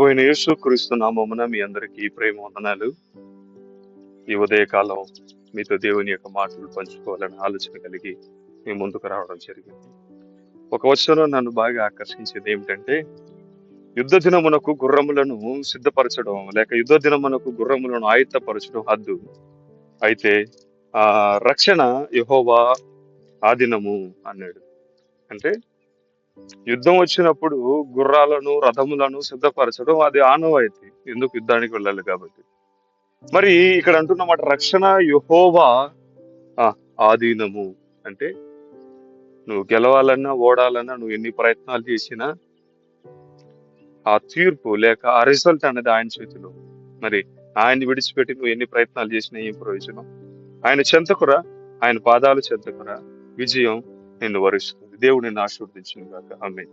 ప్రభు అయిన యేసు క్రీస్తు నామమున మీ అందరికీ ప్రేమ వందనాలు. ఈ ఉదయకాలం మీతో దేవుని యొక్క మాటలు పంచుకోవాలని ఆలోచన కలిగి మీ ముందుకు రావడం జరిగింది. ఒక వచనం నన్ను బాగా ఆకర్షించేది ఏమిటంటే యుద్ధ దినమునకు గుర్రములను సిద్ధపరచడం లేక యుద్ధ దినమునకు గుర్రములను ఆయుత్తపరచడం హద్దు. అయితే ఆ రక్షణ యెహోవా ఆదినము అన్నాడు. అంటే యుద్ధం వచ్చినప్పుడు గుర్రాలను రథములను సిద్ధపరచడం అది ఆనవాయితీ ఎందుకు యుద్ధానికి వెళ్ళాలి కాబట్టి. మరి ఇక్కడ అంటున్నమాట రక్షణ యుహోవా ఆధీనము. అంటే నువ్వు గెలవాలన్నా ఓడాలన్నా నువ్వు ఎన్ని ప్రయత్నాలు చేసినా ఆ తీర్పు లేక ఆ రిజల్ట్ అనేది ఆయన చేతిలో. మరి ఆయన్ని విడిచిపెట్టి నువ్వు ఎన్ని ప్రయత్నాలు చేసినా ఏం ప్రయోజనం? ఆయన చెంతకురా? ఆయన పాదాలు చెంతకురా? విజయం నిన్ను వరుస్తుంది. దేవుడు ఆశీర్వదించిన కాక ఆమె